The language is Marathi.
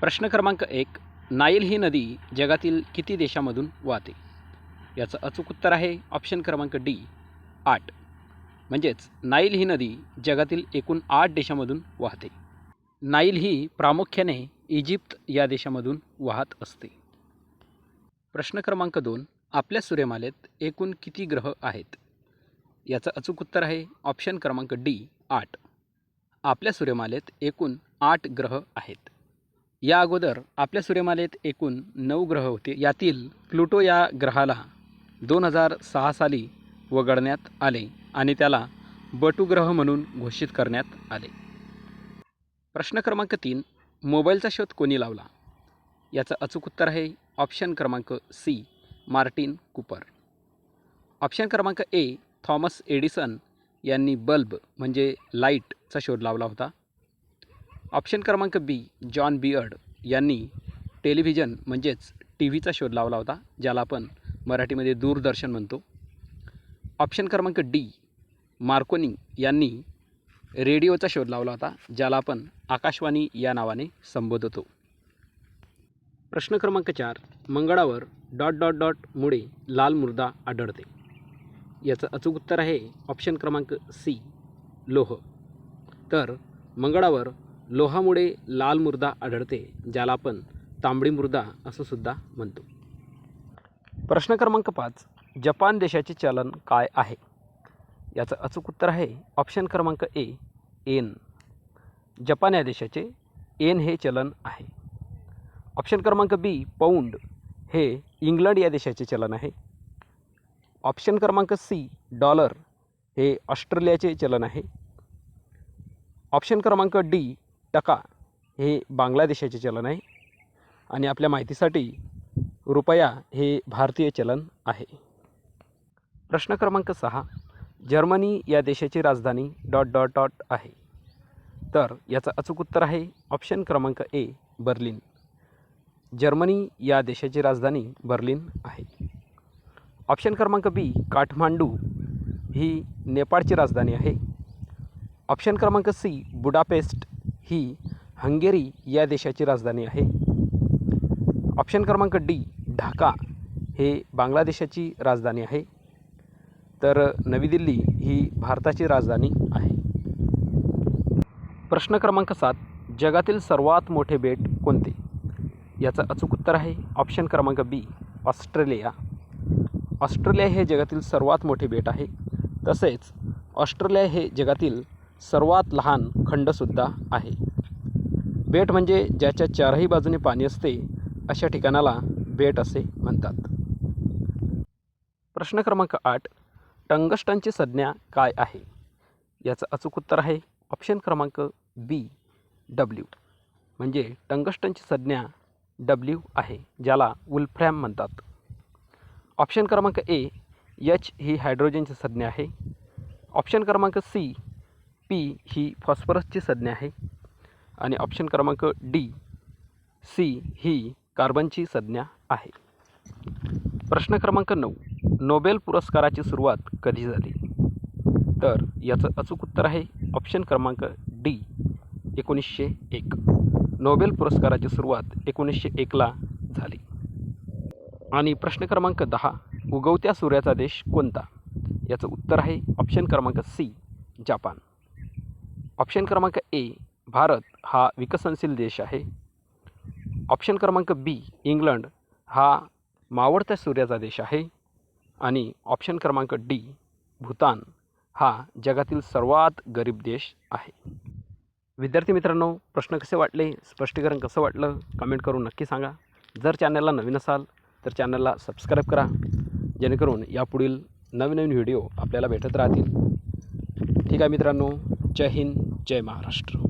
प्रश्न क्रमांक एक नाईल ही नदी जगातील किती देशामधून वाहते? याचं अचूक उत्तर आहे ऑप्शन क्रमांक डी आठ. म्हणजेच नाईल ही नदी जगातील एकूण आठ देशामधून वाहते. नाईल ही प्रामुख्याने इजिप्त या देशामधून वाहत असते. प्रश्न क्रमांक दोन आपल्या सूर्यमालेत एकूण किती ग्रह आहेत? याचं अचूक उत्तर आहे ऑप्शन क्रमांक डी आठ. आपल्या सूर्यमालेत एकूण आठ ग्रह आहेत. या अगोदर आपल्या सूर्यमालेत एकूण नऊ ग्रह होते. यातील प्लुटो या ग्रहाला दोन हजार सहा साली वगळण्यात आले आणि त्याला बटू ग्रह म्हणून घोषित करण्यात आले. प्रश्न क्रमांक तीन मोबाईलचा शोध कोणी लावला? याचं अचूक उत्तर आहे ऑप्शन क्रमांक सी मार्टिन कुपर. ऑप्शन क्रमांक ए थॉमस एडिसन यांनी बल्ब म्हणजे लाईटचा शोध लावला होता. ऑप्शन क्रमांक बी जॉन बियर्ड यांनी टेलिव्हिजन म्हणजेच टी व्हीचा शोध लावला होता ज्याला आपण मराठीमध्ये दूरदर्शन म्हणतो. ऑप्शन क्रमांक डी मार्कोनी यांनी रेडिओचा शोध लावला होता ज्याला आपण आकाशवाणी या नावाने संबोधतो. प्रश्न क्रमांक चार मंगळावर डॉट डॉट डॉट मुळे लाल मृदा आढळते. याचं अचूक उत्तर आहे ऑप्शन क्रमांक सी लोह. तर मंगळावर लोहामुळे लाल मृदा आढळते ज्याला आपण तांबडी मृदा असं सुद्धा म्हणतो. प्रश्न क्रमांक पाच जपान देशाचे चलन काय आहे? याचं अचूक उत्तर आहे ऑप्शन क्रमांक ए एन. जपान या देशाचे एन हे चलन आहे. ऑप्शन क्रमांक बी पौंड हे इंग्लंड या देशाचे चलन आहे. ऑप्शन क्रमांक सी डॉलर हे ऑस्ट्रेलियाचे चलन आहे. ऑप्शन क्रमांक डी टका हे बांगलादेशाचे चलन आहे. आणि आपल्या माहितीसाठी रुपया हे भारतीय चलन आहे. प्रश्न क्रमांक सहा. जर्मनी या देशाची राजधानी डॉट डॉट डॉट आहे. तर याचं अचूक उत्तर आहे ऑप्शन क्रमांक ए बर्लिन. जर्मनी या देशाची राजधानी बर्लिन आहे. ऑप्शन क्रमांक बी काठमांडू ही नेपाळची राजधानी आहे. ऑप्शन क्रमांक सी बुडापेस्ट ही हंगेरी या देशाची राजधानी आहे. ऑप्शन क्रमांक डी ढाका हे बांगलादेशाची राजधानी आहे. तर नवी दिल्ली ही भारताची राजधानी आहे. प्रश्न क्रमांक सात जगातील सर्वात मोठे बेट कोणते? याचं अचूक उत्तर आहे ऑप्शन क्रमांक बी ऑस्ट्रेलिया. ऑस्ट्रेलिया हे जगातील सर्वात मोठे बेट आहे. तसेच ऑस्ट्रेलिया हे जगातील सर्वात लहान खंडसुद्धा आहे. बेट म्हणजे ज्याच्या चारही बाजूने पाणी असते अशा ठिकाणाला बेट असे म्हणतात. प्रश्न क्रमांक आठ टंगस्टनची संज्ञा काय आहे? याचं अचूक उत्तर आहे ऑप्शन क्रमांक बी डब्ल्यू. म्हणजे टंगस्टनची संज्ञा डब्ल्यू आहे ज्याला उल्फ्रॅम म्हणतात. ऑप्शन क्रमांक ए एच ही हायड्रोजनची संज्ञा आहे. ऑप्शन क्रमांक सी पी ही फॉस्फरसची संज्ञा आहे. आणि ऑप्शन क्रमांक डी सी ही कार्बनची संज्ञा आहे. प्रश्न क्रमांक नऊ नोबेल पुरस्काराची सुरुवात कधी झाली? तर याचं अचूक उत्तर आहे ऑप्शन क्रमांक डी एकोणीसशे एक. नोबेल पुरस्काराची सुरुवात एकोणीसशे एकला झाली. आणि प्रश्न क्रमांक दहा उगवत्या सूर्याचा देश कोणता? याचं उत्तर आहे ऑप्शन क्रमांक सी जापान. ऑप्शन क्रमांक ए भारत हा विकसनशील देश आहे. ऑप्शन क्रमांक बी इंग्लंड हा मावळत्या सूर्याचा देश आहे. आणि ऑप्शन क्रमांक डी भूतान हा जगातील सर्वात गरीब देश आहे. विद्यार्थी मित्रांनो प्रश्न कसे वाटले? स्पष्टीकरण कसं वाटलं? कमेंट करून नक्की सांगा. जर चॅनलला नवीन असाल तर चॅनलला सबस्क्राईब करा. जेणेकरून यापुढील नवीन नवीन व्हिडिओ आपल्याला भेटत राहतील. ठीक आहे मित्रांनो जय हिंद. जय महाराष्ट्र.